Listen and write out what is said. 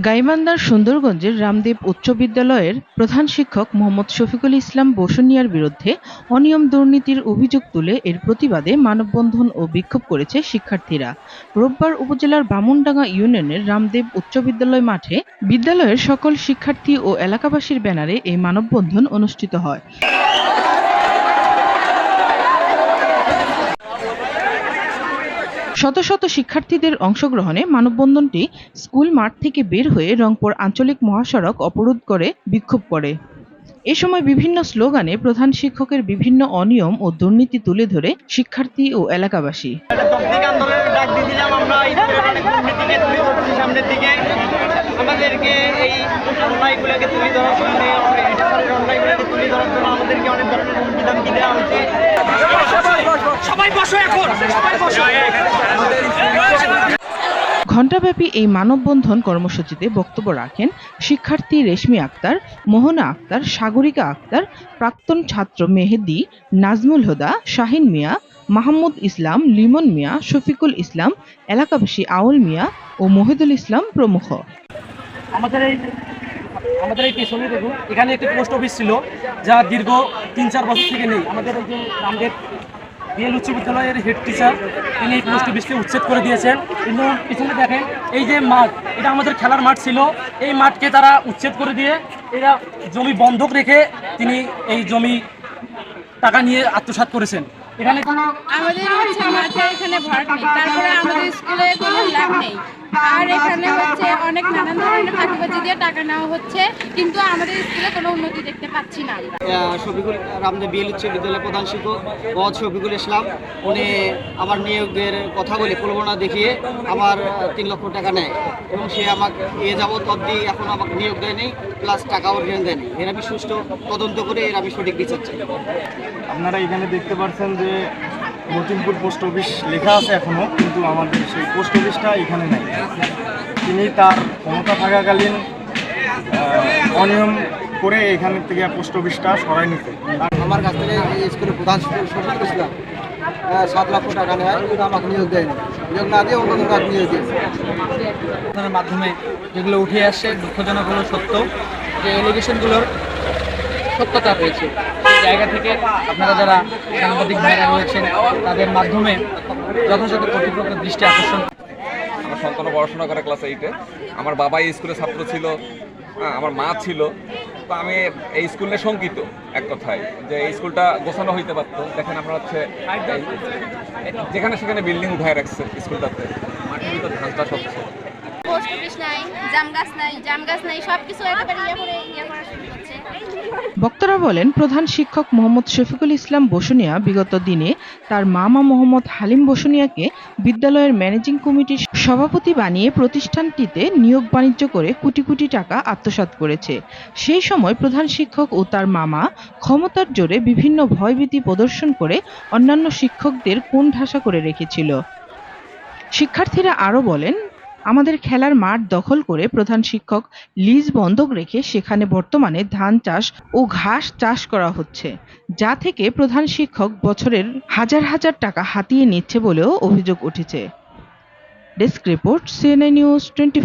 গাইবান্ধার সুন্দরগঞ্জের রামদেব উচ্চ বিদ্যালয়ের প্রধান শিক্ষক মোহাম্মদ শফিকুল ইসলাম বসুনিয়ার বিরুদ্ধে অনিয়ম দুর্নীতির অভিযোগ তুলে এর প্রতিবাদে মানববন্ধন ও বিক্ষোভ করেছে শিক্ষার্থীরা। রোববার উপজেলার বামুনডাঙ্গা ইউনিয়নের রামদেব উচ্চ বিদ্যালয় মাঠে বিদ্যালয়ের সকল শিক্ষার্থী ও এলাকাবাসীর ব্যানারে এই মানববন্ধন অনুষ্ঠিত হয়। শত শত শিক্ষার্থীদের অংশগ্রহণে মানববন্ধনটি স্কুল মাঠ থেকে বের হয়ে রংপুর আঞ্চলিক মহাসড়ক অবরোধ করে বিক্ষোভ করে। এ সময় বিভিন্ন স্লোগানে প্রধান শিক্ষকের বিভিন্ন অনিয়ম ও দুর্নীতি তুলে ধরে শিক্ষার্থী ও এলাকাবাসী। একটা তবলিগ আন্দোলনের ডাক দিয়েছিলাম আমরা স্কুলের অনেক দুর্নীতিকে তুলে ধরছি সামনের দিকে আমাদেরকে এই অন্যায়গুলোকে তুলে ধরার জন্য অন্যায়গুলোকে তুলে ধরার জন্য আমাদেরকে অনেক ধরনের হুমকি দেওয়া হচ্ছে সবাই বসো এখন সবাই বসো। ঘণ্টাব্যাপী এই মানববন্ধন কর্মসূচিতে বক্তব্য রাখেন শিক্ষার্থী রেশমি আক্তার, মোহনা আক্তার, সাগরিকা আক্তার, প্রাক্তন ছাত্র মেহেদি, নাজমুল হুদা, শাহিন মিয়া, মাহমুদ ইসলাম, লিমন মিয়া, শফিকুল ইসলাম, এলাকাবাসী আউল মিয়া ও মহিদুল ইসলাম প্রমুখ। আমাদের এই আমাদের এই পেছনে দেখুন, এখানে একটি পোস্ট অফিস ছিল যা দীর্ঘ তিন চার বছর থেকে নেই। আমাদের এই যে বিএল উচ্চ বিদ্যালয়ের হেড টিচার তিনি এই পোস্ট অফিসকে উচ্ছেদ করে দিয়েছেন। কিন্তু পিছনে দেখেন, এই যে মাঠ, এটা আমাদের খেলার মাঠ ছিল। এই মাঠকে তারা উচ্ছেদ করে দিয়ে এরা জমি বন্ধক রেখে তিনি এই জমি টাকা নিয়ে আত্মসাত করেছেন। এখানে কোনো আমাদের হচ্ছে মাঠে এখানে ভাড়া তারপরে আমাদের স্কুলে কোনো লাভ নেই। আর এখানে হচ্ছে অনেক নানান ধরনের ফাঁকিবাজি দিয়ে টাকা নেওয়া হচ্ছে কিন্তু আমাদের স্কুলে কোনো উন্নতি দেখতে পাচ্ছি না আমরা। শফিকুল রামদেব বিএল উচ্চ বিদ্যালয়ের প্রধান শিক্ষক মোহাম্মদ শফিকুল ইসলাম। উনি আমার নিয়োগের কথা বলে প্রলোভনা দেখিয়ে আমার তিন লক্ষ টাকা নেয়। এবং সে আমাকে এ যাবৎ অবধি এখন আমাকে নিয়োগ দেয়নি প্লাস টাকাও ঋণ দেয়নি। এর আমি সুষ্ঠু তদন্ত করে এর আমি সঠিক বিচার চাই। আপনারা এখানে দেখতে পাচ্ছেন যে মতিনপুর পোস্ট অফিস লেখা আছে এখনও কিন্তু আমাদের সেই পোস্ট অফিসটা এখানে নেই। তিনি তার ক্ষমতা থাকাকালীন অনিয়ম করে এখান থেকে পোস্ট অফিসটা সরাই নিতে। আমার কাছ থেকে এই স্কুলের প্রধান শিক্ষক শফিকুল ইসলাম সাত লক্ষ টাকা নেয় কিন্তু আমাকে নিয়োগ দেয়নি। নিয়োগ না দিয়ে অন্য কাজ নিয়োগ দিয়েছে। মাধ্যমে যেগুলো উঠে আসছে দুঃখজনক হলো সত্য যে এলিগেশনগুলোর সত্যতা রয়েছে। জায়গা থেকে আপনারা যারা সাংবাদিক ভাইরা রয়েছেন তাদের মাধ্যমে যথাযথ কর্তৃপক্ষের দৃষ্টি আকর্ষণ আমার সন্তান পড়াশোনা করে ক্লাস এইটে আমার বাবা এই স্কুলে ছাত্র ছিল হ্যাঁ, আমার মা ছিল। তো আমি এই স্কুলে শঙ্কিত এক কথায় যে এই স্কুলটা গোছানো হইতে পারতো। দেখেন আমরা হচ্ছে যেখানে সেখানে বিল্ডিং উঠায় রাখছে স্কুলটাতে মাটির ভিতর ধান চাষ হচ্ছে পোস্ট অফিস নাই জাম গাছ নাই জাম গাছ নাই সব কিছু একেবারে ইয়ে করে ইয়ে করা বক্তারা বলেন, প্রধান শিক্ষক মোহাম্মদ শফিকুল ইসলাম বসুনিয়া বিগত দিনে তার মামা মোহাম্মদ হালিম বসুনিয়াকে বিদ্যালয়ের ম্যানেজিং কমিটির সভাপতি বানিয়ে প্রতিষ্ঠানটিতে নিয়োগ বাণিজ্য করে কোটি কোটি টাকা আত্মসাৎ করেছে। সেই সময় প্রধান শিক্ষক ও তার মামা ক্ষমতার জোরে বিভিন্ন ভয়ভীতি প্রদর্শন করে অন্যান্য শিক্ষকদের কোণ ঠাসা করে রেখেছিল। শিক্ষার্থীরা আরও বলেন আমাদের খেলার মাঠ দখল করে প্রধান শিক্ষক লিজ বন্ধক রেখে সেখানে বর্তমানে ধান চাষ ও ঘাস চাষ করা হচ্ছে, যা থেকে প্রধান শিক্ষক বছরের হাজার হাজার টাকা হাতিয়ে নিচ্ছে বলেও অভিযোগ উঠেছে। Desk report CNI news twenty